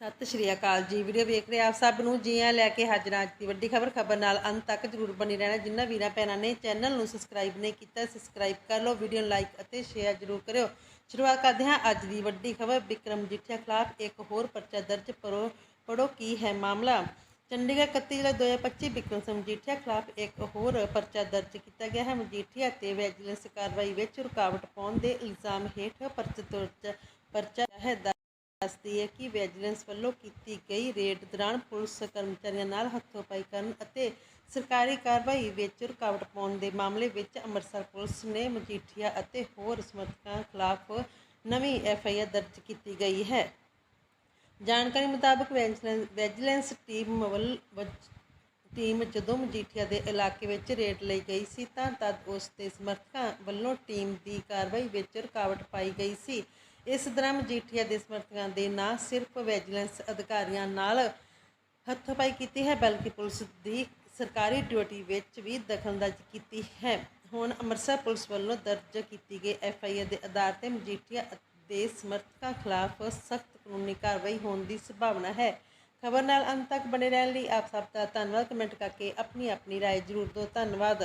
ਸਤਿ ਸ਼੍ਰੀ ਅਕਾਲ ਜੀ। ਵੀਡੀਓ ਵੇਖ ਰਹੇ ਆਪ ਸਭ ਨੂੰ ਜੀਆਂ ਲੈ ਕੇ ਹਾਜ਼ਰ ਅੱਜ ਦੀ ਵੱਡੀ ਖਬਰ। ਖਬਰ ਨਾਲ ਅੰਤ ਤੱਕ ਜਰੂਰ ਬਣੀ ਰਹਿਣਾ। ਜਿਨ੍ਹਾਂ ਵੀਰਾਂ ਭੈਣਾਂ ਨੇ ਚੈਨਲ ਨੂੰ ਸਬਸਕ੍ਰਾਈਬ ਨਹੀਂ ਕੀਤਾ, ਸਬਸਕ੍ਰਾਈਬ ਕਰ ਲਓ, ਵੀਡੀਓ ਨੂੰ ਲਾਈਕ ਅਤੇ ਸ਼ੇਅਰ ਜਰੂਰ ਕਰਿਓ। ਸ਼ੁਰੂਆਤ ਕਰਦੇ ਹਾਂ ਅੱਜ ਦੀ ਵੱਡੀ ਖਬਰ। ਵਿਕਰਮ ਜਿੱਠਿਆ ਖਿਲਾਫ ਇੱਕ ਹੋਰ ਪਰਚਾ ਦਰਜ। ਪਰੋ, ਪੜੋ ਕੀ ਹੈ ਮਾਮਲਾ? ਚੰਡੀਗੜ੍ਹ 31 ਜੁਲਾਈ 2025 ਵਿਕਰਮ ਸਿੰਘ ਮਜੀਠੀਆ ਖਿਲਾਫ ਇੱਕ ਹੋਰ ਪਰਚਾ ਦਰਜ ਕੀਤਾ ਗਿਆ ਹੈ। ਮਜੀਠੀਆ ਤੇ ਵੈਜੀਲੈਂਸ ਕਾਰਵਾਈ ਵਿੱਚ ਰੁਕਾਵਟ ਪਾਉਣ ਦੇ ਇਲਜ਼ਾਮ ਹੇਠ ਪਰਚਾ ਪਰਚਾ ਹੈ। ਦੱਸਦੀ ਹੈ ਕਿ ਵਿਜੀਲੈਂਸ ਵੱਲੋਂ ਕੀਤੀ ਗਈ ਰੇਡ ਦੌਰਾਨ ਪੁਲਿਸ ਕਰਮਚਾਰੀਆਂ ਨਾਲ ਹੱਥੋਂਪਾਈ ਕਰਨ ਅਤੇ ਸਰਕਾਰੀ ਕਾਰਵਾਈ ਵਿੱਚ ਰੁਕਾਵਟ ਪਾਉਣ ਦੇ ਮਾਮਲੇ ਵਿੱਚ ਅੰਮ੍ਰਿਤਸਰ ਪੁਲਿਸ ਨੇ ਮਜੀਠੀਆ ਅਤੇ ਹੋਰ ਸਮਰਥਕਾਂ ਖਿਲਾਫ ਨਵੀਂ ਐਫ ਆਈ ਆਰ ਦਰਜ ਕੀਤੀ ਗਈ ਹੈ। ਜਾਣਕਾਰੀ ਮੁਤਾਬਕ ਵਿਜੀਲੈਂਸ ਵਿਜੀਲੈਂਸ ਟੀਮ ਵੱਲ ਟੀਮ ਜਦੋਂ ਮਜੀਠੀਆ ਦੇ ਇਲਾਕੇ ਵਿੱਚ ਰੇਡ ਲਈ ਗਈ ਸੀ ਤਾਂ ਤਦ ਉਸ ਦੇ ਸਮਰਥਕਾਂ ਵੱਲੋਂ ਟੀਮ ਦੀ ਕਾਰਵਾਈ ਵਿੱਚ ਰੁਕਾਵਟ ਪਾਈ ਗਈ ਸੀ। ਇਸ ਦੌਰਾਨ ਮਜੀਠੀਆ ਦੇ ਸਮਰਥਕਾਂ ਦੇ ਨਾ ਸਿਰਫ ਵਿਜੀਲੈਂਸ ਅਧਿਕਾਰੀਆਂ ਨਾਲ ਹੱਥੋਂਪਾਈ ਕੀਤੀ ਹੈ ਬਲਕਿ ਪੁਲਿਸ ਦੀ ਸਰਕਾਰੀ ਡਿਊਟੀ ਵਿੱਚ ਵੀ ਦਖਲਅੰਦਾਜ਼ੀ ਕੀਤੀ ਹੈ ਹੁਣ ਅੰਮ੍ਰਿਤਸਰ ਪੁਲਿਸ ਵੱਲੋਂ ਦਰਜ ਕੀਤੀ ਗਈ ਐਫ ਆਈ ਆਰ ਦੇ ਆਧਾਰ ਤੇ ਮਜੀਠੀਆ ਦੇ ਸਮਰਥਕਾਂ ਖਿਲਾਫ ਸਖਤ ਕਾਨੂੰਨੀ ਕਾਰਵਾਈ ਹੋਣ ਦੀ ਸੰਭਾਵਨਾ ਹੈ ਖਬਰ ਨਾਲ ਅੰਤ ਤੱਕ ਬਣੇ ਰਹਿਣ ਲਈ ਆਪ ਸਭ ਦਾ ਧੰਨਵਾਦ ਕਮੈਂਟ ਕਰਕੇ ਆਪਣੀ ਆਪਣੀ رائے ਜ਼ਰੂਰ ਦਿਓ ਧੰਨਵਾਦ